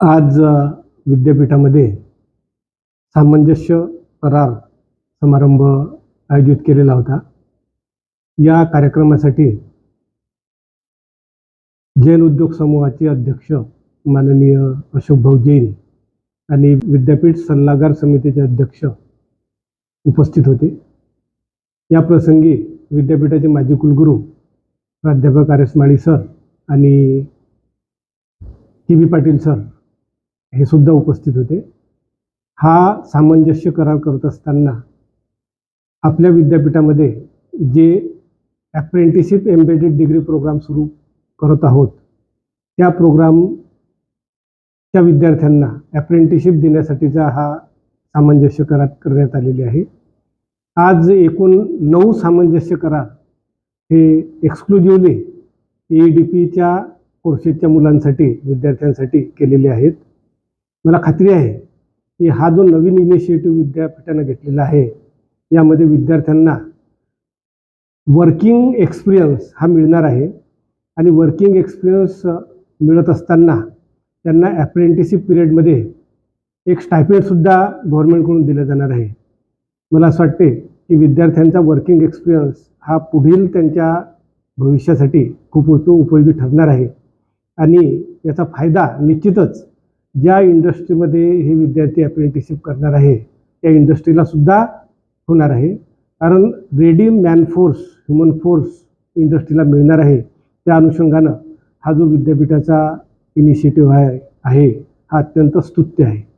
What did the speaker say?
आज विद्यापीठामध्ये सामंजस्य करार समारंभ आयोजित केलेला होता. या कार्यक्रमासाठी जैन उद्योग समूहाचे अध्यक्ष माननीय अशोकभाऊ जैन आणि विद्यापीठ सल्लागार समितीचे अध्यक्ष उपस्थित होते. या प्रसंगी विद्यापीठाचे माजी कुलगुरू प्राध्यापक आर एस माळी सर आणि टी बी पाटील सर हे सुद्धा उपस्थित होते. हा सामंजस्य करार करत असताना आपल्या विद्यापीठामध्ये जे ॲप्रेंटिशिप एम्बेडेड डिग्री प्रोग्राम सुरू करत आहोत त्या प्रोग्रामच्या विद्यार्थ्यांना ॲप्रेंटिशिप देण्यासाठीचा हा सामंजस्य करार करण्यात आलेले आहे. आज एकूण नऊ सामंजस्य करार हे एक्सक्लुझिव्हली ए डी पीच्या कोर्सेसच्या मुलांसाठी विद्यार्थ्यांसाठी केलेले आहेत. मला खात्री आहे की हा जो नवीन इनिशिएटिव्ह विद्यापीठानं घेतलेला आहे यामध्ये विद्यार्थ्यांना वर्किंग एक्सपिरियन्स हा मिळणार आहे. आणि वर्किंग एक्सपिरियन्स मिळत असताना त्यांना ॲप्रेंटिसिप पिरियडमध्ये एक स्टायपेंडसुद्धा गव्हर्नमेंटकडून दिलं जाणार आहे. मला असं वाटते की विद्यार्थ्यांचा वर्किंग एक्सपिरियन्स हा पुढील त्यांच्या भविष्यासाठी खूप उपयोगी ठरणार आहे. आणि याचा फायदा निश्चितच ज्या इंडस्ट्रीमध्ये हे विद्यार्थी अप्रेंटिसशिप करणार आहे त्या इंडस्ट्रीला सुद्धा होणार आहे. कारण ready man force human force इंडस्ट्रीला मिळणार आहे. त्या अनुषंगानं हा जो विद्यापीठाचा इनिशिएटिव्ह आहे आहे हा अत्यंत स्तुत्य आहे.